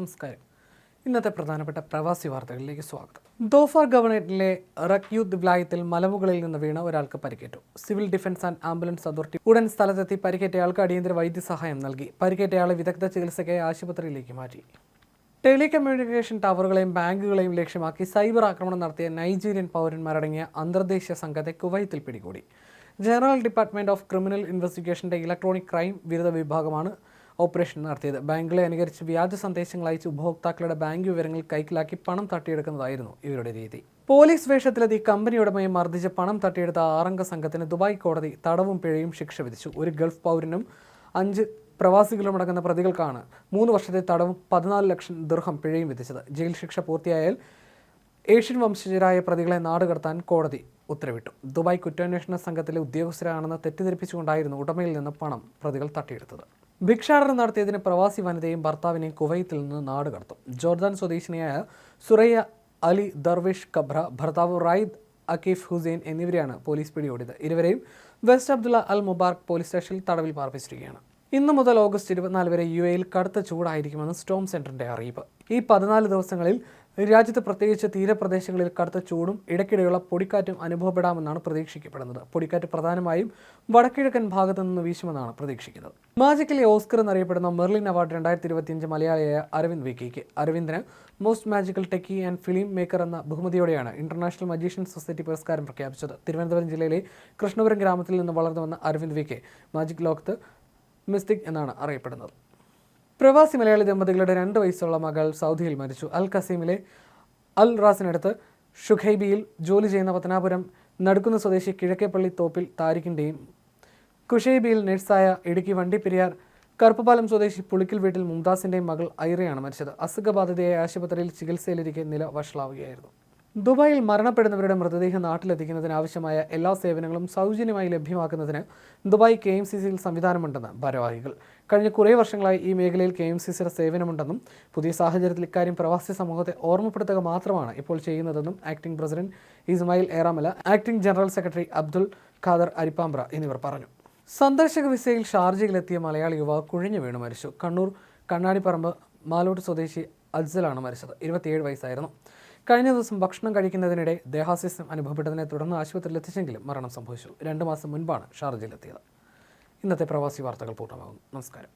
നമസ്കാരം. ഇന്നത്തെ പ്രധാനപ്പെട്ട പ്രവാസി വാർത്തകളിലേക്ക് സ്വാഗതം. ദോഫാർ ഗവർണറേറ്റിലെ റക്യൂത്ത് വിലായത്തിൽ മലമുകളിൽ നിന്ന് വീണ ഒരാൾക്ക് പരിക്കേറ്റു. Civil defence and ambulance authority ഉടൻ സ്ഥലത്തെത്തി പരിക്കേറ്റയാൾക്ക് അടിയന്തര വൈദ്യസഹായം നൽകി. പരിക്കേറ്റയാളെ വിദഗ്ധ ചികിത്സയ്ക്കായി ആശുപത്രിയിലേക്ക് മാറ്റി. ടെലികമ്മ്യൂണിക്കേഷൻ ടവറുകളെയും ബാങ്കുകളെയും ലക്ഷ്യമാക്കി സൈബർ ആക്രമണം നടത്തിയ നൈജീരിയൻ പൗരന്മാരടങ്ങിയ അന്തർദേശീയ സംഘത്തെ കുവൈത്തിൽ പിടികൂടി. ജനറൽ ഡിപ്പാർട്ട്മെന്റ് ഓഫ് ക്രിമിനൽ ഇൻവെസ്റ്റിഗേഷന്റെ ഇലക്ട്രോണിക് ക്രൈം വിരുദ്ധ വിഭാഗമാണ് ഓപ്പറേഷൻ നടത്തിയത്. ബാങ്കുകളെ അനുകരിച്ച് വ്യാജ സന്ദേശങ്ങൾ അയച്ച് ഉപഭോക്താക്കളുടെ ബാങ്ക് വിവരങ്ങൾ കൈക്കലാക്കി പണം തട്ടിയെടുക്കുന്നതായിരുന്നു ഇവരുടെ രീതി. പോലീസ് വേഷത്തിലെത്തി കമ്പനി ഉടമയെ മർദ്ദിച്ച് പണം തട്ടിയെടുത്ത ആറംഗ സംഘത്തിന് ദുബായ് കോടതി തടവും പിഴയും ശിക്ഷ വിധിച്ചു. ഒരു ഗൾഫ് പൗരനും അഞ്ച് പ്രവാസികളുമടങ്ങുന്ന പ്രതികൾക്കാണ് മൂന്ന് വർഷത്തെ തടവും പതിനാല് ലക്ഷം ദീർഘം പിഴയും വിധിച്ചത്. ജയിൽ ശിക്ഷ പൂർത്തിയായാൽ ഏഷ്യൻ വംശജരായ പ്രതികളെ നാടുകടത്താൻ കോടതി ഉത്തരവിട്ടു. ദുബായ് കുറ്റാന്വേഷണ സംഘത്തിലെ ഉദ്യോഗസ്ഥരാണെന്ന് തെറ്റിദ്ധരിപ്പിച്ചുകൊണ്ടായിരുന്നു ഉടമയിൽ നിന്ന് പണം പ്രതികൾ തട്ടിയെടുത്തത്. ഭിക്ഷാടനം നടത്തിയതിന് പ്രവാസി വനിതയും ഭർത്താവിനെയും കുവൈത്തിൽ നിന്ന് നാട് കടത്തും. ജോർദാൻ സ്വദേശിനിയായ സുറയ്യ അലി ദർവിഷ് കബ്ര ഭർത്താവ് റായിദ് അക്കീഫ് ഹുസൈൻ എന്നിവരെയാണ് പോലീസ് പിടികൂടിയത്. ഇരുവരെയും west Abdullah Al Mubarak police സ്റ്റേഷനിൽ തടവിൽ പാർപ്പിച്ചിരിക്കുകയാണ്. ഇന്ന് മുതൽ ഓഗസ്റ്റ് ഇരുപത്തിനാല് വരെ യു എയിൽ കടുത്ത ചൂടായിരിക്കുമെന്ന് സ്റ്റോം സെന്ററിന്റെ അറിയിപ്പ്. ഈ പതിനാല് ദിവസങ്ങളിൽ രാജ്യത്ത് പ്രത്യേകിച്ച് തീരപ്രദേശങ്ങളിൽ കടുത്ത ചൂടും ഇടയ്ക്കിടെയുള്ള പൊടിക്കാറ്റും അനുഭവപ്പെടാമെന്നാണ് പ്രതീക്ഷിക്കപ്പെടുന്നത്. പൊടിക്കാറ്റ് പ്രധാനമായും വടക്കിഴക്കൻ ഭാഗത്തു നിന്ന് വീശുമെന്നാണ് പ്രതീക്ഷിക്കുന്നത്. മാജിക്കലി ഓസ്കർ എന്നറിയപ്പെടുന്ന മെർലിൻ അവാർഡ് രണ്ടായിരത്തി ഇരുപത്തിയഞ്ച് മലയാളിയായ അരവിന്ദ് വിക്കിക്ക്. അരവിന്ദിന് most magical techie and film maker എന്ന ബഹുമതിയോടെയാണ് ഇന്റർനാഷണൽ മജീഷ്യൻ സൊസൈറ്റി പുരസ്കാരം പ്രഖ്യാപിച്ചത്. തിരുവനന്തപുരം ജില്ലയിലെ കൃഷ്ണപുരം ഗ്രാമത്തിൽ നിന്ന് വളർന്നു വന്ന അരവിന്ദ് വിക്കെ മാജിക് ലോകത്ത് മിസ്റ്റിക് എന്നാണ് അറിയപ്പെടുന്നത്. പ്രവാസി മലയാളി ദമ്പതികളുടെ രണ്ട് വയസ്സുള്ള മകൾ സൗദിയിൽ മരിച്ചു. അൽ കസീമിലെ അൽ റാസിനടുത്ത് ഷുഖൈബിയിൽ ജോലി ചെയ്യുന്ന പത്തനാപുരം നടുക്കുന്ന സ്വദേശി കിഴക്കേപ്പള്ളി തോപ്പിൽ താരിഖിന്റെയും കുഷൈബിയിൽ നഴ്സായ ഇടുക്കി വണ്ടിപ്പെരിയാർ കറുപ്പപാലം സ്വദേശി പുളിക്കൽ വീട്ടിൽ മുംതാസിന്റെയും മകൾ ഐറയാണ് മരിച്ചത്. അസുഖബാധിതയായ ആശുപത്രിയിൽ ചികിത്സയിലിരിക്കെ നില വഷളാവുകയായിരുന്നു. ദുബായിൽ മരണപ്പെടുന്നവരുടെ മൃതദേഹം നാട്ടിലെത്തിക്കുന്നതിന് ആവശ്യമായ എല്ലാ സേവനങ്ങളും സൗജന്യമായി ലഭ്യമാക്കുന്നതിന് ദുബായ് കെ എം സി സിയിൽ സംവിധാനമുണ്ടെന്ന് ഭാരവാഹികൾ. കഴിഞ്ഞ കുറേ വർഷങ്ങളായി ഈ മേഖലയിൽ കെ എം സി സിയുടെ സേവനമുണ്ടെന്നും പുതിയ സാഹചര്യത്തിൽ ഇക്കാര്യം പ്രവാസി സമൂഹത്തെ ഓർമ്മപ്പെടുത്തുക മാത്രമാണ് ഇപ്പോൾ ചെയ്യുന്നതെന്നും acting president Ismail Eramala acting general secretary Abdul Khader Arippambra എന്നിവർ പറഞ്ഞു. സന്ദർശക വിസയിൽ ഷാർജയിലെത്തിയ മലയാളി യുവാവ് കുഴിഞ്ഞു വീണ് മരിച്ചു. കണ്ണൂർ കണ്ണാടിപ്പറമ്പ് മാലോട്ട് സ്വദേശി അജ്സലാണ് മരിച്ചത്. ഇരുപത്തിയേഴ് വയസ്സായിരുന്നു. കഴിഞ്ഞ ദിവസം ഭക്ഷണം കഴിക്കുന്നതിനിടെ ദേഹാസ്യസം അനുഭവപ്പെട്ടതിനെ തുടർന്ന് ആശുപത്രിയിൽ എത്തിച്ചെങ്കിലും മരണം സംഭവിച്ചു. രണ്ട് മാസം മുൻപാണ് ഷാർജയിലെത്തിയത്. ഇന്നത്തെ പ്രവാസി വാർത്തകൾ പൂർണമാകുന്നു. നമസ്കാരം.